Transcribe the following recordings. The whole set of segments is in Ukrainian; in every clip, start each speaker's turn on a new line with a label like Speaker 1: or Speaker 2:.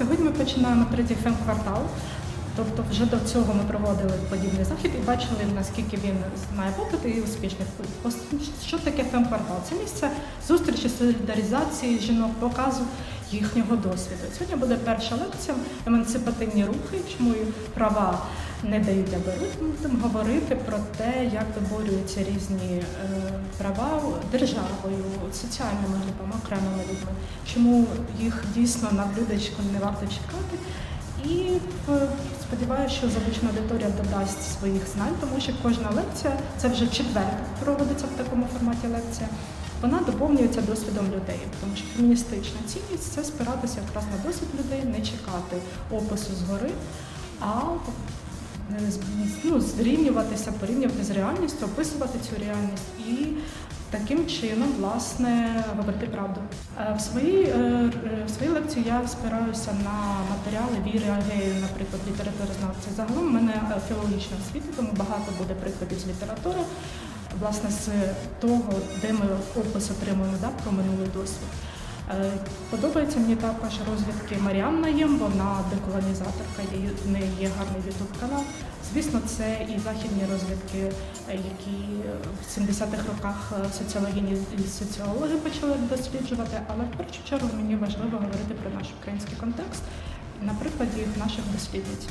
Speaker 1: Сьогодні ми починаємо третій фем-квартал. Тобто вже до цього ми проводили подібний захід і бачили, наскільки він має попит і успішний. Що таке фем-квартал? Це місце зустрічі, солідаризації жінок, показу їхнього досвіду. Сьогодні буде перша лекція емансипативні рухи, чому права не дають, а беруть. Будемо говорити про те, як виборюються різні е, права державою, соціальними групами, окремими людьми, чому їх дійсно на блюдечку не варто чекати. І е, сподіваюся, що залучена аудиторія додасть своїх знань, тому що кожна лекція це вже четверта проводиться в такому форматі лекція. Вона доповнюється досвідом людей, тому що феміністична цінність це спиратися якраз на досвід людей, не чекати опису згори, а ну, зрівнюватися, порівнювати з реальністю, описувати цю реальність і таким чином власне говорити правду. Е, В своїй, е, в своїй лекції я спираюся на матеріали Віри Агеєв, наприклад, літературознавці. Загалом в мене е, філологічна освіта, тому багато буде прикладів з літератури, власне, з того, де ми опис отримуємо да, про минулий досвід. Е, Подобається мені також розвідки Маріанна Єм, вона деколонізаторка, в неї є гарний ютуб канал. Звісно, це і західні розвідки, е, які в 70-х роках е, соціологині і соціологи почали досліджувати, але в першу чергу мені важливо говорити про наш український контекст на прикладі наших дослідниць.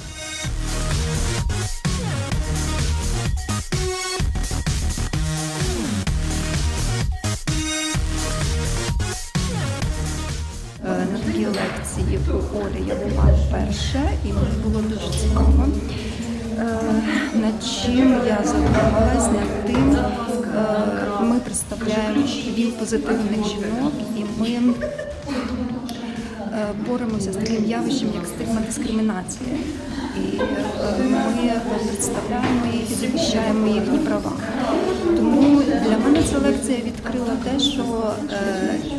Speaker 2: Е, лекції у Олі я була вперше, і мені було дуже цікаво. Е, Над чим я задумалась, над тим, е, ми представляємо віл позитивних жінок, і ми е, боремося з таким явищем, як стигма дискримінація. І ми представляємо їх і захищаємо їхні права. Тому для мене ця лекція відкрила те, що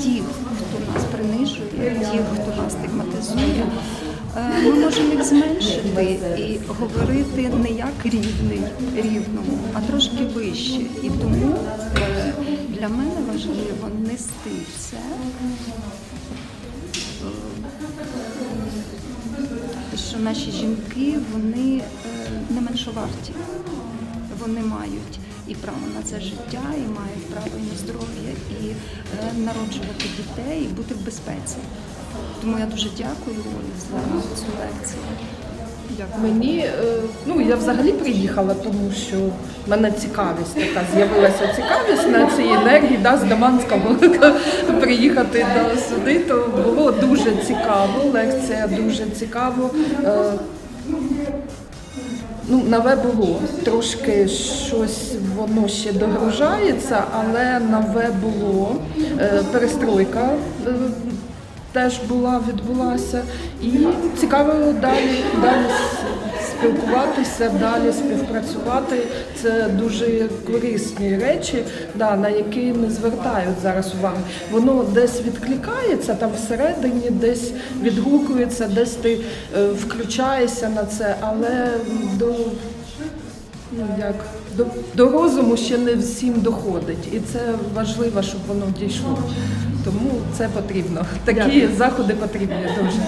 Speaker 2: ті, нас принижує, ті, хто нас стигматизує, е, ми можемо їх зменшити і говорити не як рівний рівному, а трошки вище. І тому е, для мене важливо нести це. що наші жінки вони е, не меншоварті. Вони мають і право на це життя, і мають право на здоров'я, і е, народжувати дітей, і бути в безпеці. Тому я дуже дякую Олі за цю лекцію.
Speaker 3: Мені е, ну я взагалі приїхала, тому що в мене цікавість така з'явилася цікавість на цій енергії да, з Даманська приїхати до сюди, то було дуже цікаво. Лекція дуже цікаво. Ну, нове було. Трошки щось воно ще догружається, але нове було. Е, Перестройка е, теж була, відбулася. І цікаво далі, далі спілкуватися, далі співпрацювати. Це дуже корисні речі, да, на які не звертають зараз уваги. Воно десь відкликається там всередині, десь відгукується, десь ти е, включаєшся на це, але до ну як до, до розуму ще не всім доходить, і це важливо, щоб воно дійшло. Тому це потрібно. Такі заходи потрібні дуже.